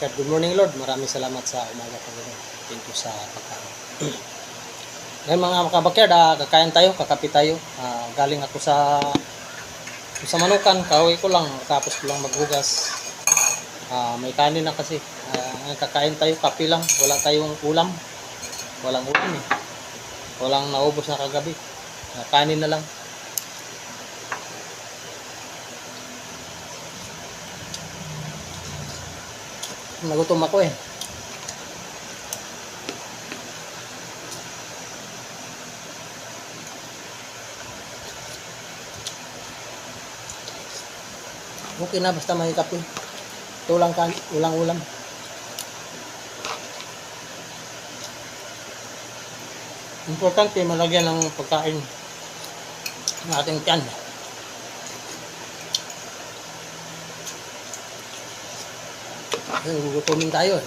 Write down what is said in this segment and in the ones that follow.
kabakyard. Good morning Lord. Maraming salamat sa umaga Panginoon. Thank you sa pagkain. Ngayon mga kabakyard, ah, kakain tayo, kakapi tayo. Ah, galing ako sa sa manukan, kauwi ko lang, tapos ko lang maghugas. Ah, may kanin na kasi. Ah, ngayon kakain tayo, kapi lang. Wala tayong ulam. Walang ulam eh. Walang naubos na kagabi. Ah, kanin na lang. Nagutom ako eh. Okay na basta may kape. Ito lang kan, ulang ulam. Importante malagyan ng pagkain ng ating tiyan. Ayun, gugutumin tayo eh.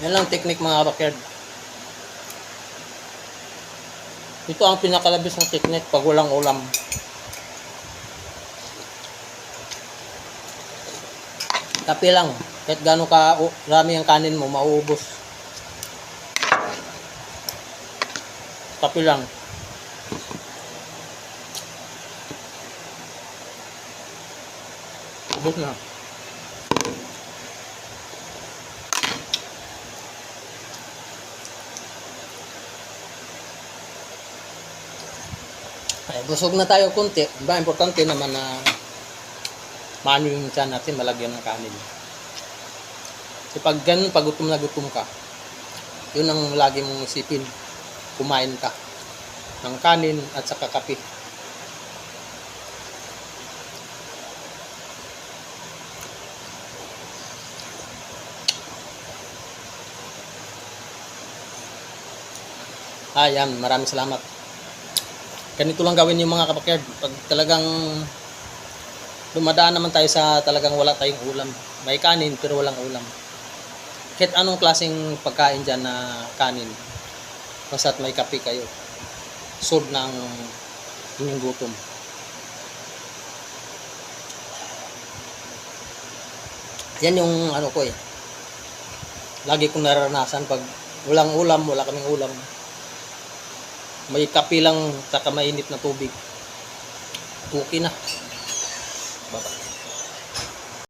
Yan lang technique mga backyard. Ito ang pinakalabis ng technique pag walang ulam. Kape lang. Kahit gano'n ka o, rami ang kanin mo, mauubos. Kape lang. Ubos na. Ay, busog na tayo konti. Ba, importante naman na maano yung tiyan natin, malagyan ng kanin. Kasi pag ganun, pag gutom na gutom ka, yun ang lagi mong isipin. Kumain ka ng kanin at saka kape. Ayan, maraming salamat ganito lang gawin yung mga kapakyard. Pag talagang dumadaan naman tayo sa talagang wala tayong ulam. May kanin pero walang ulam. Kahit anong klaseng pagkain dyan na kanin. Basta't may kape kayo. Solve ng inyong gutom. Yan yung ano ko eh. Lagi kong nararanasan pag walang ulam, wala kaming ulam may kape lang saka mainit na tubig okay na Bapak.